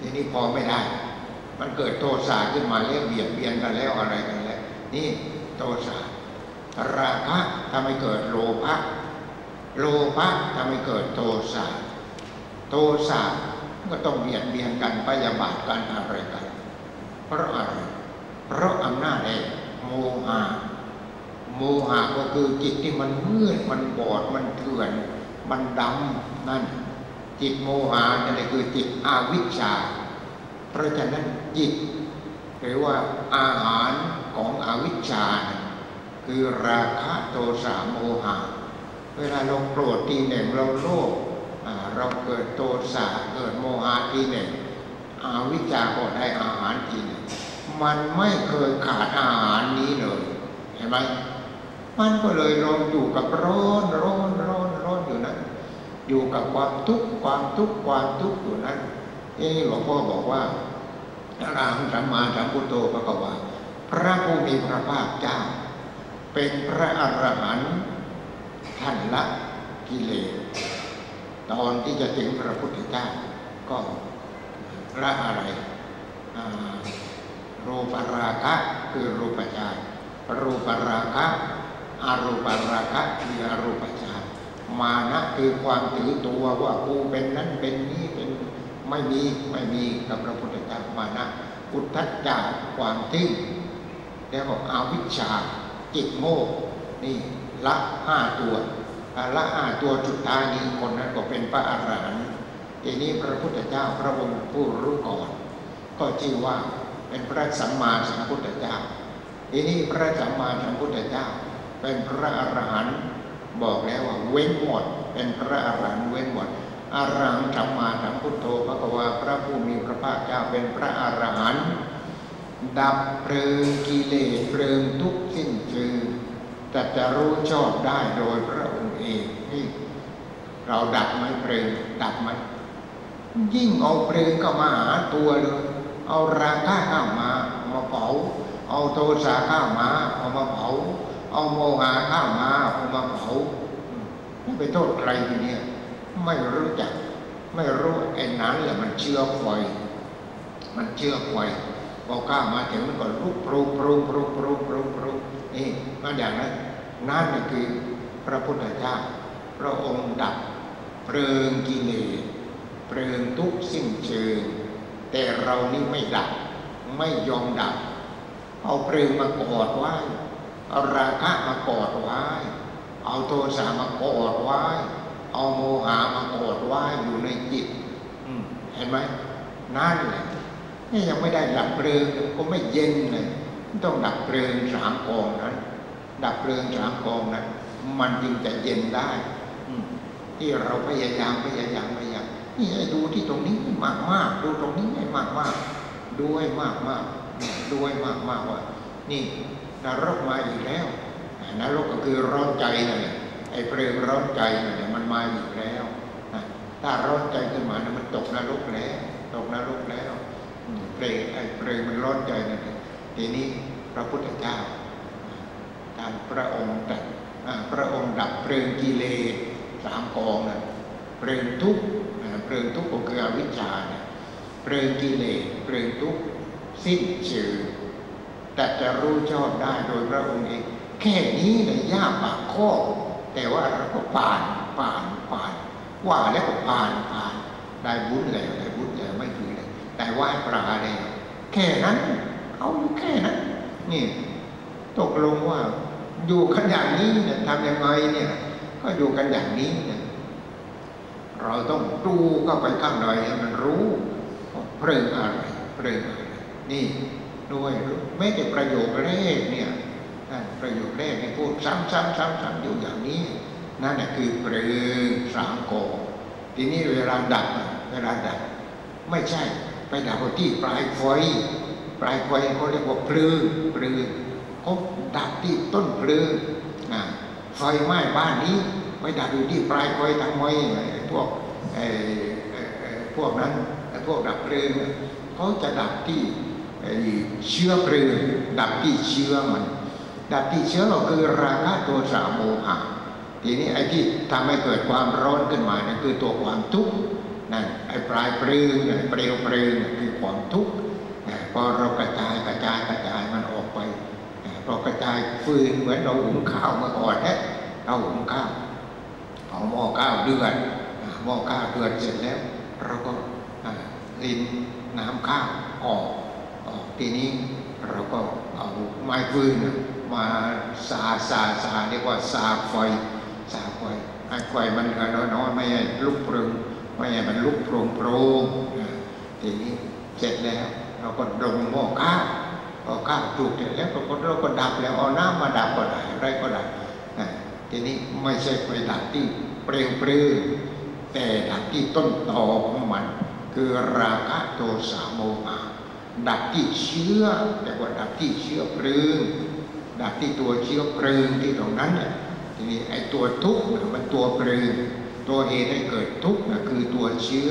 ทีนี้พอไม่ได้ มันเกิดโทสะขึ้นมาแล้วเบียดเบียนกันแล้วอะไรกันแล้ว นี่โทสะราคะทำให้เกิดโลภะโลภะทำให้เกิดโทสะโทสะก็ต้องเบียดเบียนกันพยาบาทกันอะไรกัน เพราะอะไรเพราะอำนาจแห่งโมหะโมหะก็คือจิตที่มันมืดมันบอดมันเถื่อน มันดำนั่น จิตโมหะนั่นแหละคือจิตอาวิชชา เพราะฉะนั้นจิตหรือว่าอาหารของอวิชชา คือราคะโทสะโมหะ เวลาเราโกรธทีหนึ่งเราโลภเราเกิดโทสะเกิดโมหะทีหนึ่งอาวิชชาก็ได้อาหารทีหนึ่งมันไม่เคยขาดอาหารนี้เลย เห็นไหมมันก็เลยลงอยู่กับร้อนร้อนร้อน อยู่กับความทุกข์ความทุกข์ความทุกข์อยู่นั้นเอ๊ะหลวงพ่อบอกว่าอรหังสัมมาสัมพุทโธพระกวาพระผู้มีพระภาคเจ้า เป็นพระอรหันต์ท่านละกิเลสตอนที่จะถึงพระพุทธเจ้า ก็ละอะไรอ่ารูปราคะคือรูปฌานรูปราคะอารูปราคะคืออารูปฌาน มานะคือความถือตัวว่ากูเป็นนั้นเป็นนี้เป็นไม่มีไม่มีกับพระพุทธเจ้ามานะอุทธัจจาความทิ้งแล้วก็อาวิชชาจิตโง่นี่ละห้าตัวละห้าตัวสุดท้านี้คนนั้นก็เป็นพระอรหันต์ทีนี้พระพุทธเจ้าพระองค์ผู้รู้ก่อน ก็ชื่อว่าเป็นพระสัมมาสัมพุทธเจ้าทีนี้พระสัมมาสัมพุทธเจ้า เป็นพระอรหันต์ บอกแล้วว่าเว้นหมด เป็นพระอรหันต์เว้นหมดอรหังสัมมาสัมพุทโธพระกวาพระผู้มีพระภาคเจ้าเป็นพระอรหันต์ดับเพลิงกิเลสเพลิงทุกสิ้นเชิงแต่จะรู้ชอบได้โดยพระองค์เองนี่เราดับไหมเพลิงดับไหมยิ่งเอาเพลิงเข้ามาหาตัวเลยเอาราคะข้ามาเอามาเผาเอาโทสะข้ามาเอามาเผาเอาโมหะข้ามา เอามาเผาไปโทษใครเนี้ยไม่รู้จัก ไม่รู้ไอ้นั้นแหละมันเชื้อไฟมันเชื้อไฟพอข้ามาถึงมันก็ลุกปรุปรุปรุปรุปรุปรุนี่มันอย่างนั้นนั่นคือพระพุทธเจ้าพระองค์ดับเพลิงกิเลสเพลิงทุกสิ้นเชิง แต่เรานี่ไม่ดับ ไม่ยอมดับ เอาเพลิงมากอดไว้เอาราคะมากอดไว้ เอาโทสะมากอดไว้ เอาโมหะมากอดไว้อยู่ในจิตเห็นไหมนั่นแหละนี่ยังไม่ได้ดับเพลิงก็ไม่เย็นเลยต้องดับเพลิงสามกองนั้น ดับเพลิงสามกองนั้น มันจึงจะเย็นได้ที่เราพยายามพยายามพยายามนี่ให้ดูที่ตรงนี้มากมากดูตรงนี้ให้มากมากดูให้มากมากดูให้มากมากว่า นี่นรกมาอีกแล้ว นรกก็คือร้อนใจนั่นแหละไอ้เพลิงร้อนใจนั่นแหละมันมาอีกแล้วนะถ้าร้อนใจขึ้นมานะมันตกนรกแล้ว ตกนรกแล้วเพลงไอ้เพลงมันร้อนใจนั่นแหละทีนี้พระพุทธเจ้าตามพระองค์ตรัสอ่พระองค์ดับเพลิงกิเลสสามกองนั้นเพลิงทุกข์เพลิงทุกข์ก็คืออวิชชานะเพลิงกิเลสเพลิงทุกข์สิ้นเชิงแต่จะรู้ชอบได้โดยพระองค์เอง ค่นี้เลยยากปากข้อ แต่ว่าเราก็ผ่านผ่านผ่านว่าแล้วก็ผ่านผ่านได้บุญแล้วได้บุญแล้วไม่ถือเลยแต่ไหว่าปลาแล้วแค่นั้นเอาอยู่แค่นั้นนี่ตกลงว่าอยู่กันอย่างนี้เนี่ยทำยังไงเนี่ย ก็อยู่กันอย่างนี้เนี่ยเราต้องดูเข้าไปข้างในให้มันรู้เพลิงอะไรเพลิงอะไรนี่ด้วยแม้แต่ประโยคแรกเนี่ย ประโยคแรกที่พูดซ้ำซ้ำซ้ำซ้ำอยู่อย่างนี้ นั่นแหละคือเพลิงสามโกทีนี้เวลาดับเวลาดับ ไม่ใช่ไปดับที่ปลายไฟปลายไฟเขาเรียกว่าเพลิงเพลิงเขาดับที่ต้นเพลิงอ่าไฟไหม้บ้านนี้ไปดับอยู่ที่ปลายไฟทำไมไอ้พวกพวกนั้นพวกดับเพลิงอะเขาจะดับที่เชื้อเพลิงดับที่เชื้อมัน ดับที่เชื้อก็คือราคะโทสะโมหะทีนี้ไอ้ที่ทำให้เกิดความร้อนขึ้นมานั่นคือตัวความทุกข์นั่นไอ้ปลายปลืงไอ้เปลวปลืองคือความทุกข์พอเรากระจายกระจายกระจายมันออกไปพอกระจายฟืนเหมือนเราหุงข้าวเมื่อก่อนนี่เราหุงข้าวเอาหม้อข้าวเดือดหม้อข้าวเดือดเสร็จแล้ว เราก็ลินน้ำข้าวออกออกทีนี้เราก็เอาไม้ฟืน มาสาสาสาเรียกว่าสาไฟสาไฟไอ้ไฟมันเหลือน้อยไม่ให้ลุกปรึงไม่ให้มันลุกโปร่งโปร่งทีนี้เสร็จแล้ว เราก็ดงหม้อข้าวพอข้าวจุกเสร็จแล้วเราก็เราก็ดับแล้วเอาน้ำมาดับก็ได้อะไรก็ได้ทีนี้ไม่ใช่ไปดับที่เปลวเปลือแต่ดับที่ต้นตอของมัน คือราคะโทสะโมหะดับที่เชื้อแต่ว่าดับที่เชื้อเพลิง ดับที่ตัวเชื้อเพลิงที่ตรงนั้นเนี่ยทีนี้ไอ้ตัวทุกข์มันตัวเพลิงตัวเหตุให้เกิดทุกข์นะคือตัวเชื้อ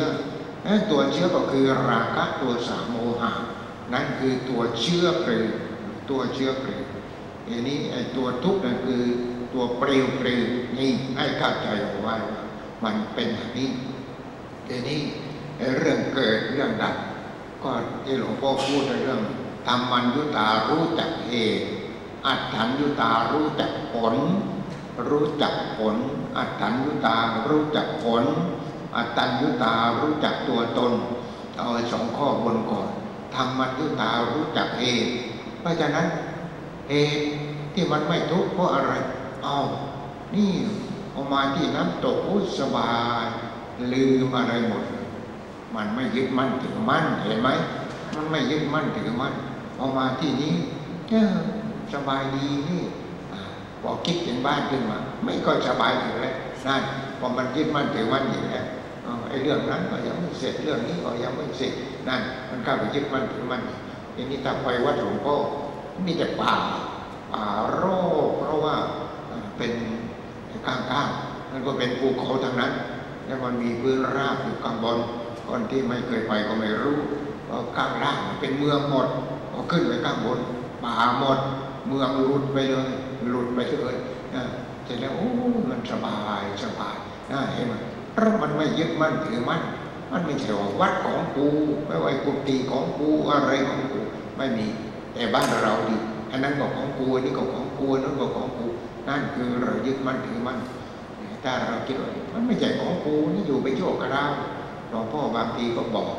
ตัวเชื้อก็คือราคะตัวสามโมหะนั่นคือตัวเชื้อเพลิงตัวเชื้อเพลิงทีนี้ไอ้ตัวทุกข์นั่นคือตัวเปลวเพลิงนี่ให้เข้าใจเอาไว้ว่ามันเป็นอย่างนี้ทีนี้เรื่องเกิดเรื่องดับก็ที่หลวงพ่อพูดในเรื่องธรรมัญยุตารู้จักเหตุ อัตถัญยุตารู้จักผล รู้จักผล อัตถัญยุตารู้จักผล อัตตัญยุตารู้จักตัวตน เอาสองข้อบนก่อนธรรมัญยุตารู้จักเหตุเพราะฉะนั้นเหตุที่มันไม่ทุกข์เพราะอะไร เอานี่เอามาที่น้ำตกอุสบาย ลืมอะไรหมด มันไม่ยึดมั่นถือมั่นเห็นไหม มันไม่ยึดมั่นถือมั่นพอมาที่นี้ สบายดีนี่พอคิดถึงบ้านขึ้นมา ไม่ก็สบายอยู่แล้วนั่นพอมันยึดมั่นถือมั่นอยู่แล้วไอ้เรื่องนั้นก็ยังไม่เสร็จเรื่องนี้ก็ยังไม่เสร็จนั่นมันเข้าไปยึดมั่นถือมั่นอย่างนี้ถ้าไปวัดหลวงพ่อมีแต่ป่าป่าโรคเพราะว่าเป็นข้างๆมันก็เป็นภูเขาทั้งนั้น แล้วมันมีพื้นราบอยู่ข้างบนคนที่ไม่เคยไปก็ไม่รู้ว่าข้างล่างเป็นเมืองหมดพอขึ้นไปข้างบนป่าหมด เมืองหลุดไปเลยหลุดไปเลยเสร็จแล้วโอ้มันสบายสบายนะเห็นไหมเพราะมันไม่ยึดมั่นถือมั่นมันไม่ใช่ว่าวัดของกูไม่ว่ากุฏิของกูอะไรของกูไม่มี แต่บ้านเราดิอันนั้นก็ของกูอันนี้ก็ของกูนั่นก็ของกูนั่นคือเรายึดมั่นถือมั่นถ้าเราคิดว่ามันไม่ใช่ของกูนี่อยู่ไปโชคกระดาวหลวงพ่อบางทีก็บอก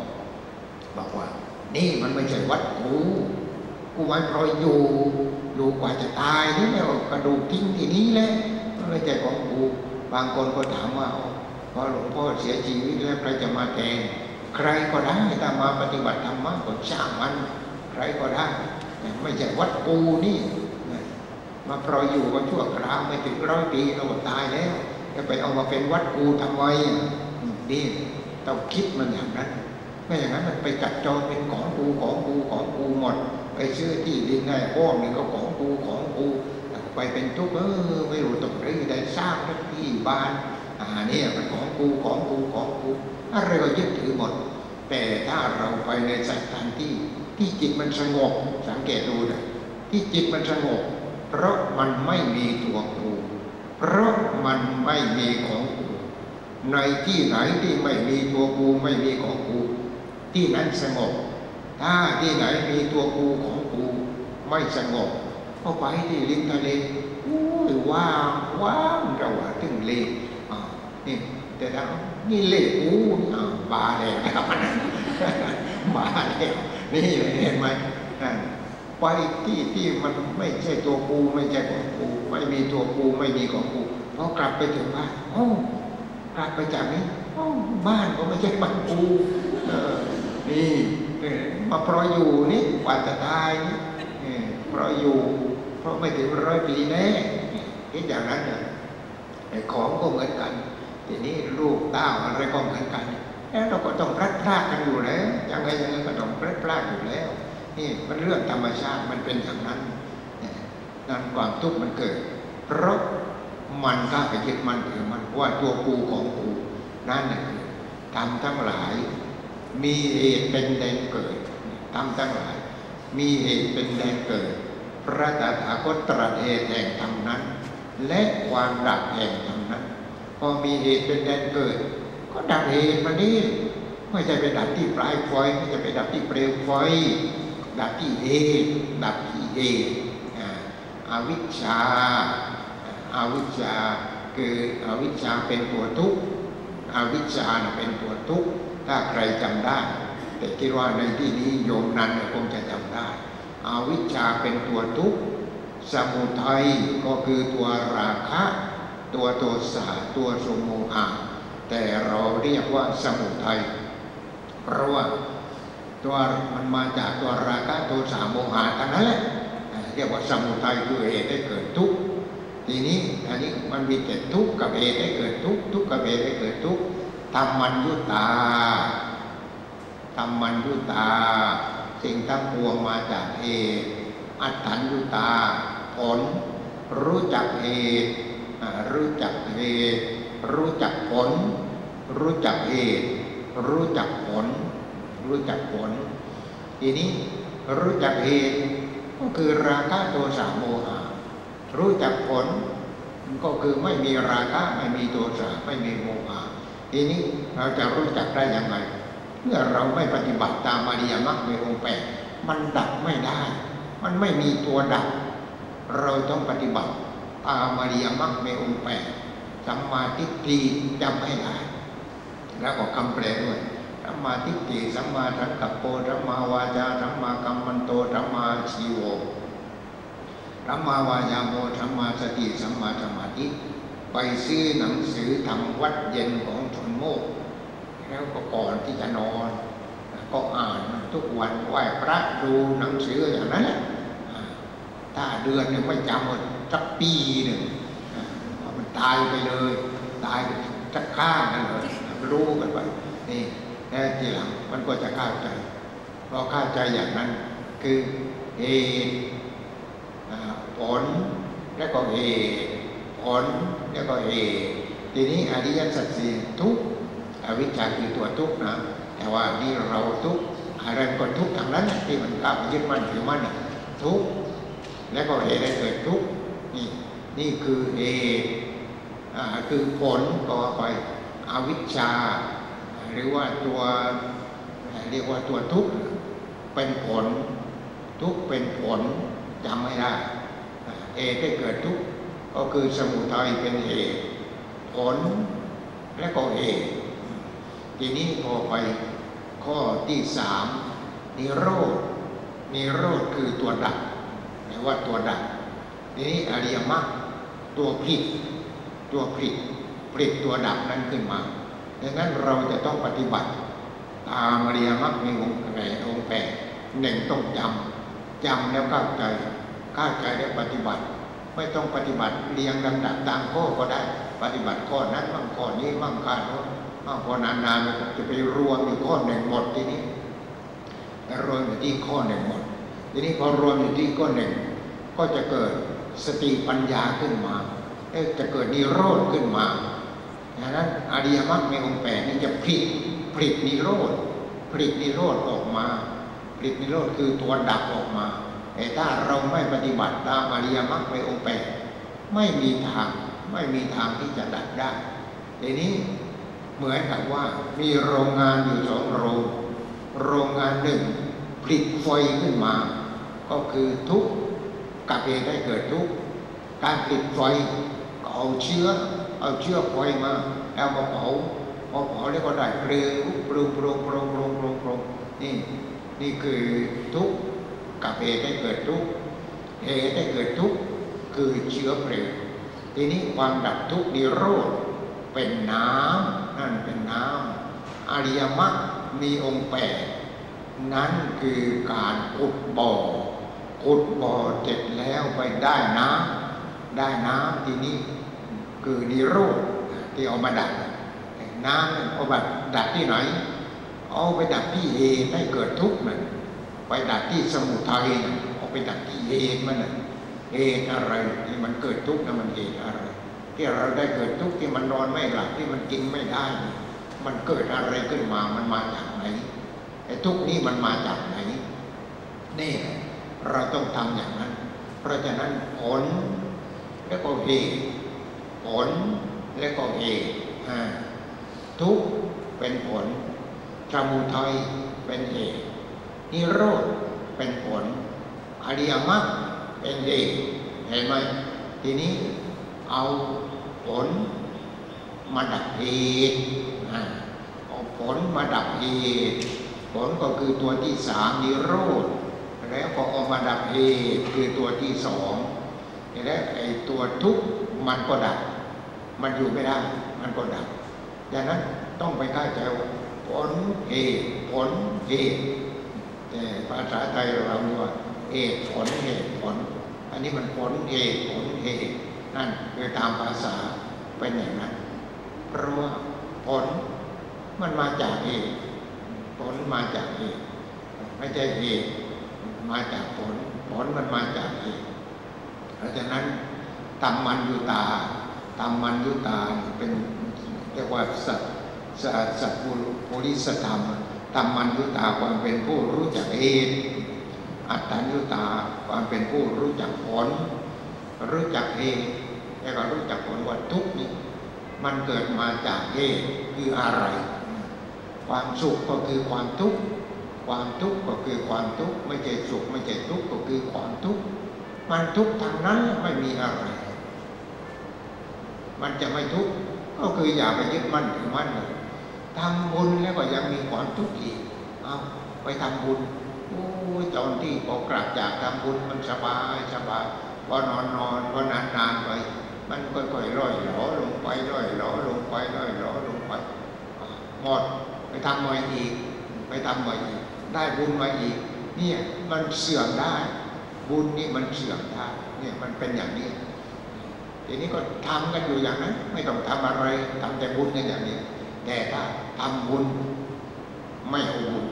บอกว่า นี่มันไม่ใช่วัดกูกูไว้พรอยอยู่ อยู่กว่าจะตายนี่แล้วกระดูกทิ้งที่นี้แล้วมันไม่ใช่ของกูบางคนก็ถามว่าพอหลวงพ่อเสียชีวิตแล้วใครจะมาแทนใครก็ได้ถ้ามาปฏิบัติธรรมะก็ช่างมัน ใครก็ได้ไม่ใช่วัดกูนี่มาพรอยอยู่ก็ชั่วคราวไม่ถึงร้อยปีเราตายแล้วจะไปเอามาเป็นวัดกูทำไมนี่ต้องคิดมันอย่างนั้นไม่อย่างนั้นมันไปจัดจองเป็นของกูของกูของกูหมด ไปซื้อที่ดินได้อ้อมหนึ่งก็ของกูของกูไปเป็นทุกข์เออไม่รู้ตรงไหนได้สร้างที่บ้านอ่านี่เป็นของกูของกูของกูอะไรก็ยึดถือหมด แต่ถ้าเราไปในสถานที่ที่จิตมันสงบสังเกตดูนะที่จิตมันสงบเพราะมันไม่มีตัวกูเพราะมันไม่มีของกู ในที่ไหนที่ไม่มีตัวกูไม่มีของกู ที่นั้นสงบ ถ้าที่ไหนมีตัวกูของกูไม่สงบก็ไปที่ริมทะเลอู้ยว่าว่างระหว่างถึงเลอ่านี่แต่ถ้านี่เลกูอ่าบาแดงครับบาแดงนี่เห็นไหมไปที่ที่มันไม่ใช่ตัวกูไม่ใช่ของกูไม่มีตัวกูไม่มีของกูพอกลับไปถึงบ้านโอ้กลับไปจากนี้บ้านก็ไม่ใช่บ้านกูนี่ มาเพราะอยู่นี่กว่าจะตายนี่เพราะอยู่ เพราะไม่ถึงร้อยปีแน่คิดอย่างนั้นเนี่ยของก็เหมือนกันทีนี้ลูกเต้าอะไรก็เหมือนกันแล้วเราก็ต้องพลัดพรากกันอยู่แล้วยังไงยังไงก็ต้องพลัดพรากอยู่แล้ว นี่มันเรื่องธรรมชาติมันเป็นอย่างนั้นนั่นความทุกข์มันเกิด เพราะมันก็ไปยึดมันถือมันว่าตัวกูของกูนั่นแหละทำทั้งหลาย มีเหตุเป็นแดนเกิดทำทั้งหลาย มีเหตุเป็นแดนเกิด พระตถาคตตรัสเหตุแห่งธรรมนั้น และความดับแห่งธรรมนั้น พอมีเหตุเป็นแดนเกิด ก็ดับเหตุมานี่ไม่ใช่ไปดับที่ปลายไฟไม่ใช่ไปดับที่เปลวไฟดับที่เหตุดับที่เหตุอวิชชาอาวิชชาคืออวิชชาเป็นตัวทุกข์ อวิชชาเป็นตัวทุกข์ถ้าใครจำได้ แต่คิดว่าในที่นี้โยมนั้นคงจะจำได้ อวิชชาเป็นตัวทุกข์สมุทัยก็คือตัวราคะ ตัวโทสะตัวสมุหะแต่เราเรียกว่าสมุทัยเพราะว่าตัวมันมาจากตัวราคะโทสะโมหะทั้งนั้นแหละเรียกว่าสมุทัยคือเหตุให้เกิดทุกข์ ทีนี้อันนี้มันมีแต่ทุกข์กับเหตุให้เกิดทุกข์ทุกข์กับเหตุให้เกิดทุกข์ทำมันยุตาทำมันยุตา สิ่งทั้งปวงมาจากเหตุอัตถัญยุตาผลรู้จักเหตุรู้จักเหตุรู้จักผล รู้จักเหตุรู้จักผล รู้จักผล ทีนี้รู้จักเหตุก็คือราคะโทสะโมหะ รู้จักผลก็คือไม่มีราคะไม่มีโทสะไม่มีโมหะทีนี้เราจะรู้จักได้ยังไงเมื่อเราไม่ปฏิบัติตามอริยมรรคในองค์แปดมันดับไม่ได้ มันไม่มีตัวดับ เราต้องปฏิบัติตามอริยมรรคในองค์แปดสัมมาทิฏฐิจำให้ได้แล้วก็คำแปลด้วยสัมมาทิฏฐิสัมมาทังกัปโปสัมมาวาจาสัมมากัมมันโตสัมมาชีโว สัมมาวายาโมสัมมาสติสัมมาสมาธิไปซื้อหนังสือทำวัดเย็นของชนโมก แล้วก็ก่อนที่จะนอน ก็อ่านทุกวันไหว้พระดูหนังสืออย่างนั้นแหละถ้าเดือนหนึ่งไม่จำหมดสักปีหนึ่งมันตายไปเลย ตายจะข้างกันเลยรู้กันไปนี่แล้ทีหลังมันก็จะเข้าใจพอเข้าใจอย่างนั้น คือเหตุ ผลแล้วก็เหตุผลแล้วก็เหตุทีนี้อริยสัจสี่ทุกอวิชชาคือตัวทุกนะ แต่ว่านี่เราทุกอะไรก็ทุกทางนั้นที่มันกลับยึดมั่นถือมั่นทุกแล้วก็เหตุให้เกิดทุกนี่นี่คือเหตุคือผลต่อไปอวิชชา หรือว่าตัวเรียกว่าตัวทุกข์เป็นผล ทุกข์เป็นผล จำไม่ได้เหตุเกิดทุกข์ก็คือสมุทัยเป็นเหตุผลและก็เหตุทีนี้พอไปข้อที่สามนิโรธนิโรธคือตัวดับแปลว่าตัวดับทีนี้อริยมรรคตัวผิดตัวผลิตผลิตตัวดับนั้นขึ้นมาดังนั้นเราจะต้องปฏิบัติตามอริยมรรคมีองค์แปดองค์แปดหนึ่งต้องจำ จำแล้วเข้าใจเข้าใจแล้วปฏิบัติ ไม่ต้องปฏิบัติเรียงลำดับตามข้อก็ได้ ปฏิบัติข้อนั้นบ้างข้อนี้บ้างข้อโน้นบ้างพอนานๆจะไปรวมอยู่ข้อหนึ่งหมดทีนี้รวมอยู่ที่ข้อหนึ่งหมด ทีนี้พอรวมอยู่ที่ข้อหนึ่งก็จะเกิดสติปัญญาขึ้นมาจะเกิดนิโรธขึ้นมาดังนั้นอริยมรรคในองค์แปดนี่จะผลิตผลิตนิโรธผลิตนิโรธออกมา ผลิตนิโรธคือตัวดับออกมาแต่ถ้าเราไม่ปฏิบัติตามอริยมรรคในองค์แปดไม่มีทางไม่มีทางที่จะดับได้ทีนี้เหมือนกับว่ามีโรงงานอยู่สองโรง โรงงานหนึ่งผลิตไฟขึ้นมา ก็คือทุกกับเหตุให้เกิดทุกการผลิตไฟเอาเชื้อ เอาเชื้อไฟมาแล้วมาเผาพอเผาแล้วก็ได้เปลืองปรุงปรุงปรุงปรุงปรุงปรุงนี่ นี่คือทุกกับเหตุให้เกิดทุกเหตุให้เกิดทุกคือเชื้อเพลิงทีนี้ความดับทุกนิโรธเป็นน้ำนั่นเป็นน้ำอริยมรรคมีองค์แปดนั้นคือการอุดบ่ออุดบ่อเสร็จแล้วไปได้น้ำได้น้ำทีนี้คือนิโรธที่เอามาดับน้ำเอาแบบดับที่ไหน เอาไปดับที่เหตุให้เกิดทุกข์นั่นไปดับที่สมุทัยนั่นเอาไปดับที่เหตุมันนั่นเหตุอะไรที่มันเกิดทุกข์นั่นมันเหตุอะไร ที่เราได้เกิดทุกข์ที่มันนอนไม่หลับที่มันกินไม่ได้ มันเกิดอะไรขึ้นมามันมาจากไหนไอ้ทุกข์นี้มันมาจากไหนนี่เราต้องทำอย่างนั้น เพราะฉะนั้นผลแล้วก็เหตุผลและก็เหตุทุกเป็นผล สมุทัยเป็นเหตุนิโรธเป็นผล อริยมรรคเป็นเหตุเห็นไหมทีนี้เอาผลมาดับเหตุเอาผลมาดับเหตุผลก็คือตัวที่สามนิโรธแล้วก็เอามาดับเหตุคือตัวที่สองแล้วไอ้ตัวทุกข์มันก็ดับ มันอยู่ไม่ได้ มันก็ดับดังนั้นต้องไปเข้าใจว่า ผลเหตุผลเหตุแต่ภาษาไทยเราเรียกว่าเหตุผลเหตุผล อันนี้มันผลเหตุผลเหตุนั่นคือตามภาษาเป็นอย่างนั้น เพราะว่าผลมันมาจากเหตุผลมาจากเหตุไม่ใช่เหตุมาจากผล ผลมันมาจากเหตุเพราะฉะนั้นตัมมันยุตาตัมมันยุตาเป็นเรียกว่าสัต สัตสัตปุริสธรรมตัมมันยุตาความเป็นผู้รู้จักเหตุอัตตัญยุตาความเป็นผู้รู้จักผล รู้จักเหตุแล้วก็รู้จักผลว่าทุกนี้มันเกิดมาจากเหตุคืออะไร ความสุขก็คือความทุกข์ความทุกข์ก็คือความทุกข์ไม่ใช่สุขไม่ใช่ทุกข์ก็คือความทุกข์มันทุกข์ทางนั้นไม่มีอะไร มันจะไม่ทุกข์ก็คืออย่าไปยึดมั่นถือมั่นเลย ทำบุญแล้วก็ยังมีความทุกข์อีกเอาไปทำบุญโอ้ยตอนที่พอกลับจากทำบุญมันสบายสบายพอนอนนอนพอนานนานไป มันค่อยๆร่อยหลอลงไปร่อยหลอลงไปร่อยหลอลงไปหมดไปทำใหม่อีก ไปทำใหม่อีก ได้บุญมาอีก เนี่ยมันเสื่อมได้ บุญนี่มันเสื่อมได้เนี่ยมันเป็นอย่างนี้ทีนี้ก็ทำกันอยู่อย่างนั้น ไม่ต้องทำอะไรทำแต่บุญกันอย่างนี้แต่ถ้า ทำบุญ ไม่เอาบุญ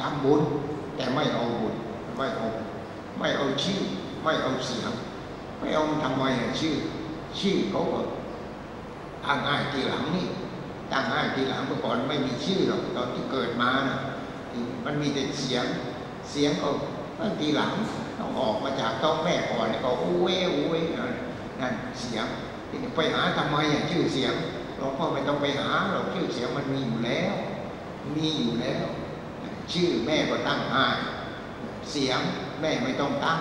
ทำบุญแต่ไม่เอาบุญไม่เอาไม่เอาชื่อ ไม่เอาเสียงไม่เอาทำไมชื่อ ชื่อเขาก็ตั้งง่ายทีหลังนี่ตั้งง่ายทีหลังเมื่อก่อนไม่มีชื่อหรอกตอนที่เกิดมานะมันมีแต่เสียงเสียงก็ตั้งทีหลังต้องออกมาจากท้องแม่ก่อนก็อู้เว้อู้เว้นั่นเสียงไปหาทำไมอะชื่อเสียง หลวงพ่อไม่ต้องไปหาหรอกชื่อเสียงมันมีอยู่แล้ว มีอยู่แล้ว ชื่อแม่ก็ตั้งให้เสียงแม่ไม่ต้องตั้ง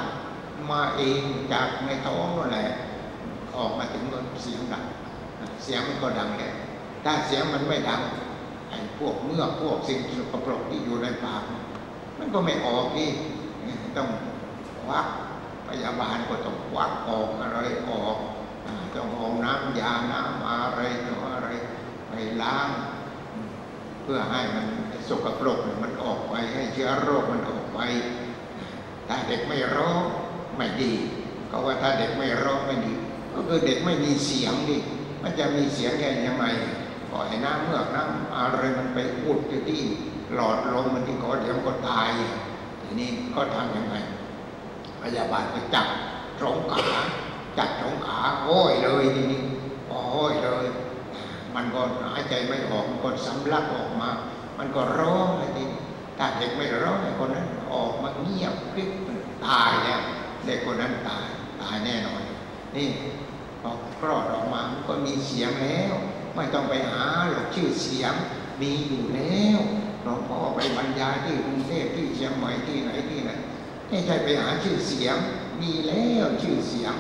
มาเองจากในท้องนั่นแหละออกมาถึงก็เสียงดังเสียงมันก็ดังแหละถ้าเสียงมันไม่ดังไอ้พวกเมื่อพวกสิ่งสกปรกที่อยู่ในปากมันก็ไม่ออกนี่ต้องวักพยาบาลก็ต้องวักออกอะไรออกต้องเอาน้ำยาน้ำอะไรต่อ ไปล้าง เพื่อให้มันสกปรกมันออกไปให้เชื้อโรคมันออกไป ถ้าเด็กไม่ร้องไม่ดีก็ว่าถ้าเด็กไม่ร้องไม่ดี ก็คือเด็กไม่มีเสียงดิมันจะมีเสียงแค่ยังไงปล่อยน้ำเมือกน้ำอะไรมันไปอุดอยู่ที่หลอดลมมันที่ก็เดี๋ยวก็ตายทีนี้ก็ทำยังไงพยาบาลก็จับสองขาจับสองขาโอ้ยเลยทีนี้โอ้ยเลย มันก็หายใจไม่ออกมันก็สำลักออกมา มันก็ร้องเลยทีถ้าเด็กไม่ร้องไอ้คนนั้นออกมาเงียบกริบตายแล้วเด็กคนนั้นตายตายแน่นอน นี่พอคลอดออกมามันก็มีเสียงแล้ว ไม่ต้องไปหาหรอกชื่อเสียงมีอยู่แล้วหลวงพ่อไปบรรยายที่กรุงเทพที่เชียงใหม่ที่ไหนที่ไหนไม่ใช่ไปหาชื่อเสียง มีแล้วชื่อเสียง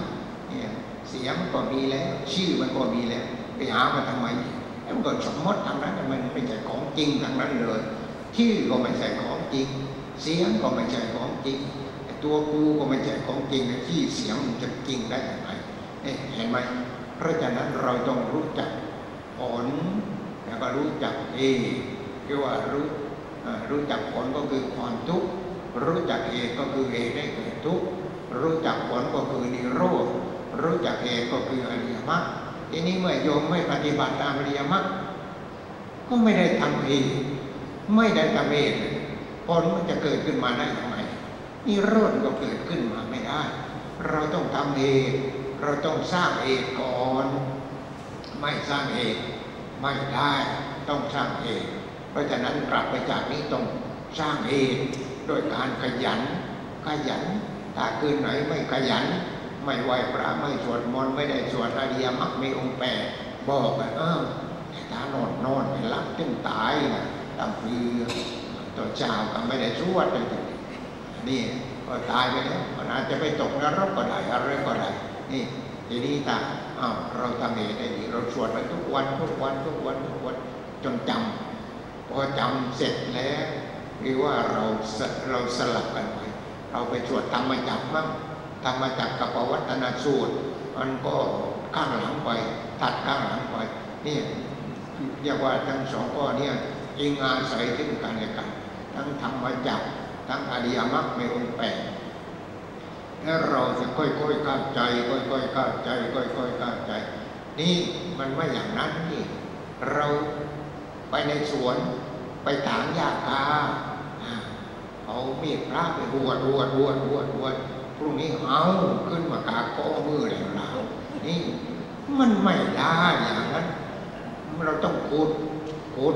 เนี่ยเสียงก็มีแล้ว ชื่อมันก็มีแล้ว ไปหามาทำไมมันก็สมมติทางนั้นมันไม่ใช่ของจริงทางนั้นเลยชื่อก็ไม่ใช่ของจริง เสียงก็ไม่ใช่ของจริงตัวกูก็ไม่ใช่ของจริงที่เสียงมันจะจริงได้ยังไงเห็นไหมเพราะฉะนั้นเราต้องรู้จักผลแล้วก็รู้จักเอคือว่ารู้รู้จักผลก็คือความทุกข์รู้จักเอก็คือเอได้เกิดทุกข์รู้จักผลก็คือนิโรธรู้จักเอก็คืออริยมรรค ทีนี้เมื่อโยมไม่ปฏิบัติตามอริยมรรคก็ไม่ได้ทำเอไม่ได้ทำเองผลมันจะเกิดขึ้นมาได้ยังไงนิโรธก็เกิดขึ้นมาไม่ได้ เราต้องทำเองเราต้องสร้างเองก่อน ไม่สร้างเองไม่ได้ต้องสร้างเองเพราะฉะนั้นกลับไปจากนี้ต้องสร้างเองโดยการขยัน ขยันถ้าคืนไหนไม่ขยัน ไม่ไหวพระไม่สวดมนต์ไม่ได้สวดอริยมรรคมีองค์แปดบอกกันเออถ้านอนนอนไปหลับจึงตายนะตำพือตัวเจ้าก็ไม่ได้ชวดเลยนี่ก็ตายไปแล้วมันอาจจะไปตกนรกก็ได้อะไรก็ได้นี่ทีนี้ตาอ้าวเราทำเองได้ดีเราสวดไปทุกวันทุกวันทุกวันทุกวันจนจำพอจำเสร็จแล้วหรือว่าเราเราสลับกันไปเราไปสวดธรรมจักรบ้าง ธรรมจักรกับปวัตนสูตร มันก็ข้างหลังไป ตัดข้างหลังไปนี่เรียกว่าทั้งสองข้อเนี่ยอิงอาศัยถึงกันและกัน ทั้งธรรมจักรทั้งอริยมรรคในองค์แปดแล้วเราจะค่อยๆเข้าใจ ค่อยๆเข้าใจ ค่อยๆเข้าใจ นี่มันไม่อย่างนั้นนี่เราไปในสวนไปถางหญ้าคาเอามีดพระไปหวดหวดหวดหวดหวด พรุ่งนี้เอาขึ้นมากาก้อมือแล้วเรานี่มันไม่ได้อย่างนั้น เราต้องขุดขุด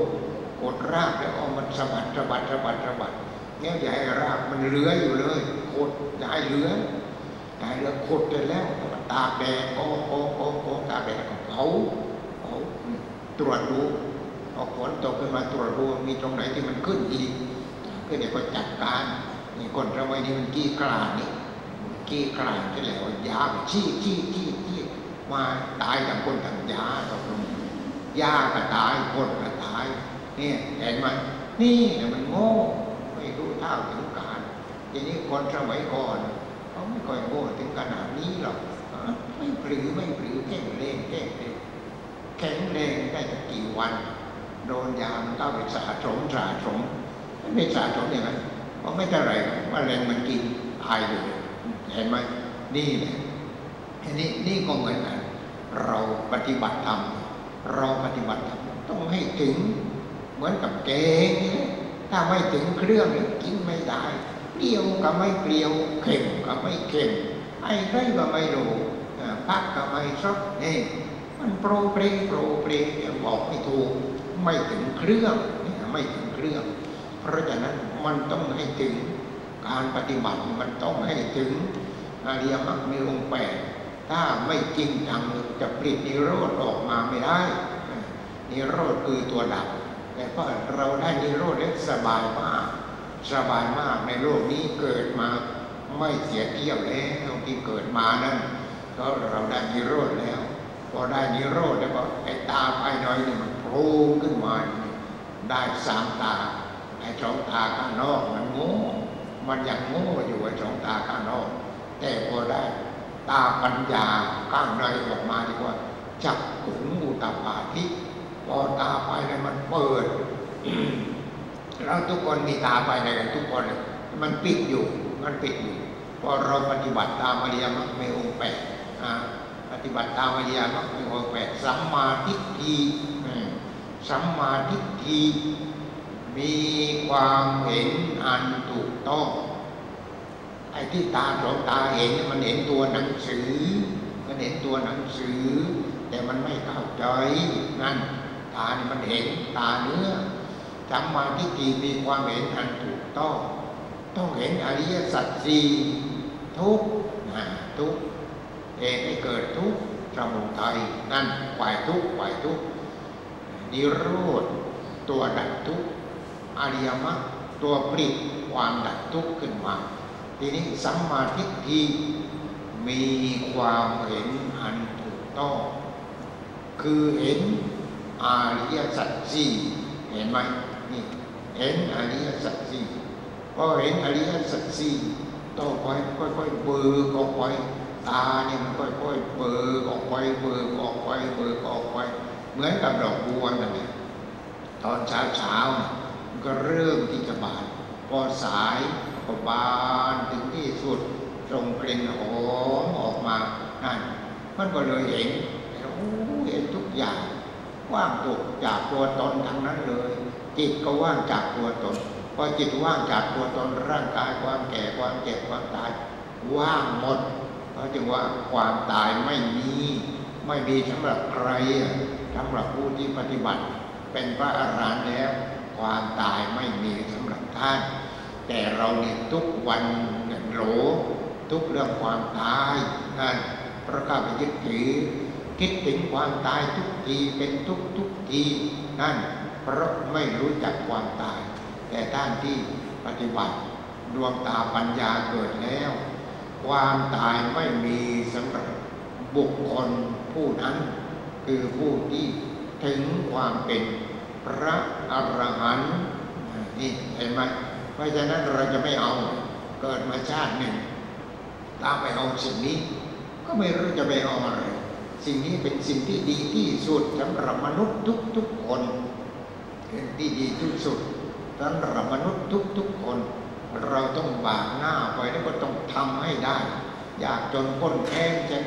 กดรากแล้วเอามันสะบัดสะบัดสะบัดสะบัดเนี่ยใหญ่รากมันเหลืออยู่เลยขุดใหญ่เหลือใหญ่เหลือขุดเสร็จแล้วตาแดดโอ้โอ้โอ้โอ้ตาแดดเผาเผาตรวจดูพอฝนตกขึ้นมาตรวจดูมีตรงไหนที่มันขึ้นอีกก็เดี๋ยวก็จัดการนี่คนสมัยนี้มันกี้กลานี่ กี้กลาที่แล้วยาชี้ชี้ชี้ชี้มาตายจากคนต่างยาตกลงยาก็ตายคนก็ตายเนี่เห็นไหมนี่เนี่ยมันโง่ไม่รู้เท่าถึงการทีนี้คนสมัยก่อนเขาไม่ค่อยโง่ถึงขนาดนี้หรอกไม่ปลือไม่ปลือแข็งแรงแข็งแรงแข็งแรงได้กี่วัน โดนยามันเข้าไปสะสมสะสมไม่สะสมอย่างนั้นเพราะไม่เท่าไรมแรงมันกินตายเลย เห็นไหมนี่แหละอันนี้นี่ก็เหมือนกันเราปฏิบัติธรรมเราปฏิบัติธรรมต้องให้ถึงเหมือนกับแกงถ้าไม่ถึงเครื่องกินไม่ได้เปรี้ยวก็ไม่เปรี้ยวเค็มก็ไม่เค็มไอ้ไรก็ไม่รู้พักก็ไม่ชอบนี่มันโปรเปรโปรเปรบอกไม่ถูกไม่ถึงเครื่องไม่ถึงเครื่อง เพราะฉะนั้นมันต้องให้ถึง การปฏิบัติมันต้องให้ถึงอริยมรรคมีองค์แปดถ้าไม่จริงจังจะปลิดนิโรธออกมาไม่ได้ นิโรธคือตัวดับ แต่พอเราได้นิโรธเล็กสบายมากสบายมากในโลกนี้เกิดมาไม่เสียเที่ยวแล้วที่เกิดมานั้นก็เราได้นิโรธแล้ว พอได้นิโรธแล้วก็ไอ้ตาภายในนี่มันโผล่ขึ้นมาได้สามตาไอ้สองตาข้างนอกมันโง่ มันยังโง่อยู่ไอ้สองตาข้างนอก แต่พอได้ตาปัญญาข้างในออกมาดีกว่า จับขุนอุตปาทิพอตาภายในมันเปิดเราทุกคนมีตาภายในกันทุกคนมันปิดอยู่ มันปิดอยู่พอเราปฏิบัติตามอริยมรรคในองค์แปดปฏิบัติตามอริยมรรคในองค์แปดสัมมาทิฏฐิสัมมาทิฏฐิ มีความเห็นอันถูกต้องไอ้ที่ตาสองตาเห็นมันเห็นตัวหนังสือ มันเห็นตัวหนังสือ แต่มันไม่เข้าใจนั่นตาเนี่ยมันเห็นตาเนื้อสัมมาทิฏฐิมีความเห็นอันถูกต้อง ต้องเห็นอริยสัจสี่ทุกนะทุกเอกให้เกิดทุกสมุทัยนั่นฝ่ายทุกฝ่ายทุกนิโรธตัวดับทุก อริยมรรคตัวปลิดความดับทุกข์ขึ้นมา ทีนี้สัมมาทิฏฐิมีความเห็นอันถูกต้อง คือเห็นอริยสัจสี่เห็นไหมนี่เห็นอริยสัจสี่พอเห็นอริยสัจสี่ต่อไปค่อยๆเบิกออกไปตาเนี่ยมันค่อยๆเบิกออกไปเบิกออกไปเบิกออกไป เหมือนกับดอกบัวนั่นแหละตอนเช้าเช้า ก็เริ่มที่จะบานพอสายก็บานถึงที่สุดตรงกลิ่นหอมออกมานั่นมันก็เลยเห็นเห็นทุกอย่างว่างตกจากตัวตนทั้งนั้นเลย จิตก็ว่างจากตัวตนพอจิตว่างจากตัวตนร่างกายความแก่ความเจ็บความตาย ว่างหมดเพราะจึงว่าความตายไม่มีไม่มีสำหรับใครสำหรับผู้ที่ปฏิบัติ เป็นพระอรหันต์แล้ว ความตายไม่มีสำหรับท่าน แต่เราเนี่ยทุกวันเนี่ยโหลทุกเรื่องความตายนั่นประกาศยึดถือคิดถึงความตายทุกทีเป็นทุกทุกทีนั่นเพราะไม่รู้จักความตาย แต่ท่านที่ปฏิบัติดวงตาปัญญาเกิดแล้ว ความตายไม่มีสำหรับบุคคลผู้นั้น คือผู้ที่ถึงความเป็นพระ อรหันต์นี่เห็นไหมเพราะฉะนั้นเราจะไม่เอาเกิดมาชาติหนึ่งตามไปเอาสิ่งนี้ ก็ไม่รู้จะไปเอาอะไรสิ่งนี้เป็นสิ่งที่ดีที่สุดสำหรับมนุษย์ทุกๆคนเป็นที่ดีที่สุดสำหรับมนุษย์ทุกๆคน เราต้องบากหน้าไปแล้วก็ต้องทำให้ได้ อยากจนพ้นแค้นจะ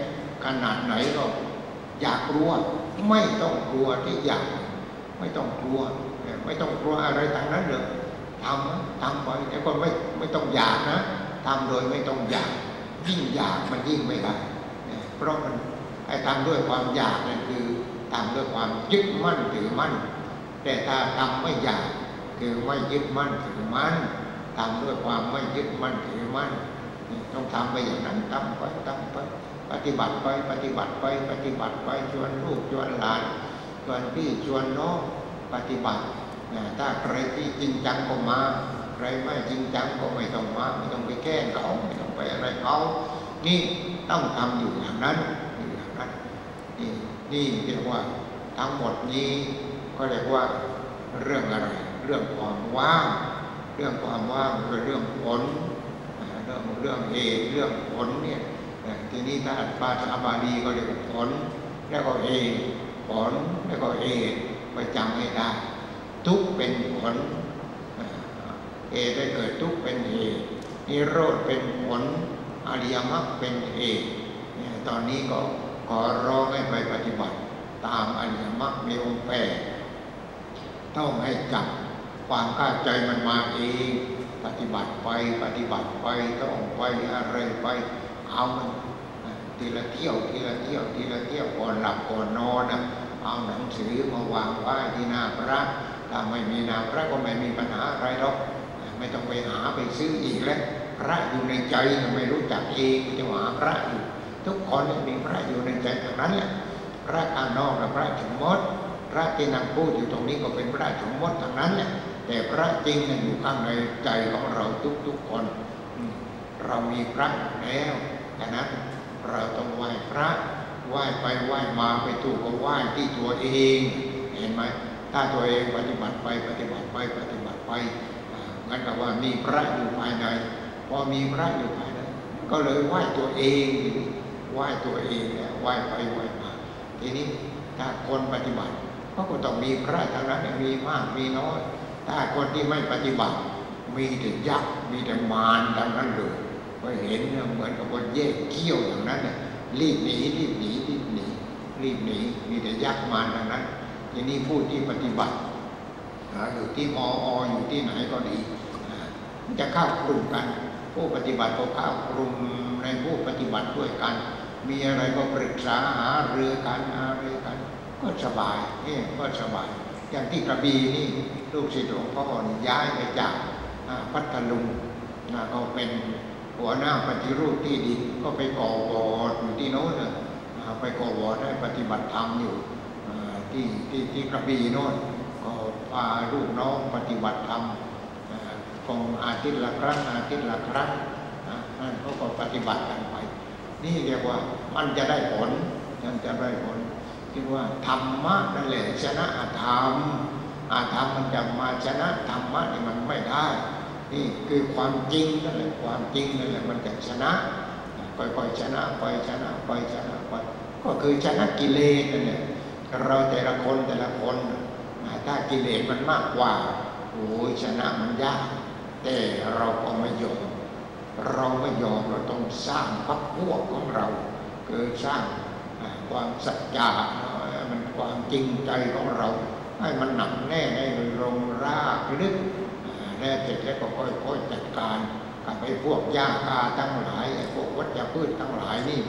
ขนาดไหนก็อยากกลัวไม่ต้องกลัวที่อยาก ไม่ต้องกลัว ไม่ต้องกลัวอะไรทางนั้นเลยทำทำไปแต่ก็ไม่ไม่ต้องอยากนะทำโดยไม่ต้องอยากยิ่งอยากมันยิ่งไม่ได้เพราะมันไอ้ทำด้วยความอยากนั่นคือทำด้วยความยึดมั่นถือมั่น แต่ถ้าทำไม่อยากคือไม่ยึดมั่นถือมั่นทำด้วยความไม่ยึดมั่นถือมั่นต้องทำไปอย่างนั้นทำไปทำไปปฏิบัติไปปฏิบัติไปปฏิบัติไปชวนลูกชวนหลานชวนพี่ชวนน้องปฏิบัติ ถ้าใครที่จริงจังก็มาใครไม่จริงจังก็ไม่ต้องมาไม่ต้องไปแกล้งเขาไม่ต้องไปอะไรเขานี่ต้องทำอยู่อย่างนั้นอยู่อย่างนั้นนี่นี่เรียกว่าทั้งหมดนี้ก็เรียกว่าเรื่องอะไร เรื่องความว่าง เรื่องความว่างคือเรื่องผลเรื่องเรื่องเหตุเรื่องผลเนี่ยทีนี้ถ้าภาษาบาลีก็เรียกผล แล้วก็เหตุผลแล้วก็เหตุไปจำให้ได้ ทุกเป็นผลเหตุได้เกิดทุกเป็นเหตุนิโรธเป็นผลอริยมรรคเป็นเหตุตอนนี้ก็ขอร้องให้ไปปฏิบัติ ตามอริยมรรคมีองค์แปดต้องให้จับความกล้าใจมันมาเองปฏิบัติไปปฏิบัติไปต้องไปอะไรไปเอามันทีละเที่ยวทีละเที่ยวทีละเที่ยวก่อนหลับก่อนนอนนะเอาหนังสือมาวางไว้ที่หน้าพระ ถ้าไม่มีน้าพระก็ไม่มีปัญหาอะไรหรอกไม่ต้องไปหาไปซื้ออีกแล้วพระอยู่ในใจไม่รู้จักเองจะหาพระอยู่ทุกคนมีพระอยู่ในใจอย่างนั้นแหละพระข้างนอกและพระสมมติพระที่นั่งพูดอยู่ตรงนี้ก็เป็นพระสมมติทางนั้นแหละแต่พระจริงอยู่ข้างในใจของเราทุกๆคน เรามีพระแล้วดังนั้นเราต้องไหว้พระไหว้ไปไหว้มาไปถูกก็ไหว้ที่ตัวเอง เห็นไหม ถ้าตัวเองปฏิบัติไปปฏิบัติไปปฏิบัติไปงั้นก็ว่ามีพระอยู่ภายใน พอมีพระอยู่ภายใน ก็เลยไหว้ตัวเองไหว้ตัวเองไหว้ไปไหว้มา ทีนี้ถ้าคนปฏิบัติก็ต้องมีพระทางนั้นมีมากมีน้อยถ้าคนที่ไม่ปฏิบัติ มีแต่ยักษ์มีแต่มารดังนั้นเลยพอเห็นเหมือนกับคนแยกเขี้ยวอย่างนั้นน่ยรีบหนีรีบหนีรีบหนีรีบหนีมีแต่ยักษ์มาดังนั้น ทีนี้ผู้ที่ปฏิบัติอยู่ที่มออยู่ที่ไหนก็ดีมันจะเข้ากลุ่มกัน ผู้ปฏิบัติก็เข้ากลุ่มในผู้ปฏิบัติด้วยกัน มีอะไรก็ปรึกษาหาเรือกันหาเรือกัน ก็สบายนี่ก็สบาย อย่างที่กระบี่นี่ลูกศิษย์หลวงพ่อย้ายไปจากพัทลุงก็เป็นหัวหน้าปฏิรูปที่ดินก็ไปก่อวอดอยู่ที่โน้นไปก่อวอดได้ปฏิบัติธรรมอยู่ ที่ที่ที่กระบี่โน้นก็พาลูกน้องปฏิบัติธรรมคงอาทิตย์ละครั้งอาทิตย์ละครั้งนั่นเขาก็ปฏิบัติกันไป นี่เรียกว่ามันจะได้ผลมันจะได้ผลที่ว่าธรรมะนั่นแหละชนะอาธรรมอาธรรมมันจะมาชนะธรรมะนี่มันไม่ได้ นี่คือความจริงนั่นแหละความจริงนั่นแหละมันจะชนะค่อยๆชนะไปชนะไปชนะไปก็คือชนะกิเลสนั่นแหละ เราแต่ละคนแต่ละคนถ้ากิเลสมันมากกว่าโอ้ยชนะมันยากแต่เราก็ไม่ยอมเราไม่ยอมเราต้องสร้างพักพวกของเราคือสร้างความสัจจะมันความจริงใจของเรา ให้มันหนักแน่ในลงรากลึกแล้วเสร็จแล้วก็ค่อยๆจัดการกับไอ้พวกหญ้าคาทั้งหลายไอ้พวกวัชพืชทั้งหลายนี่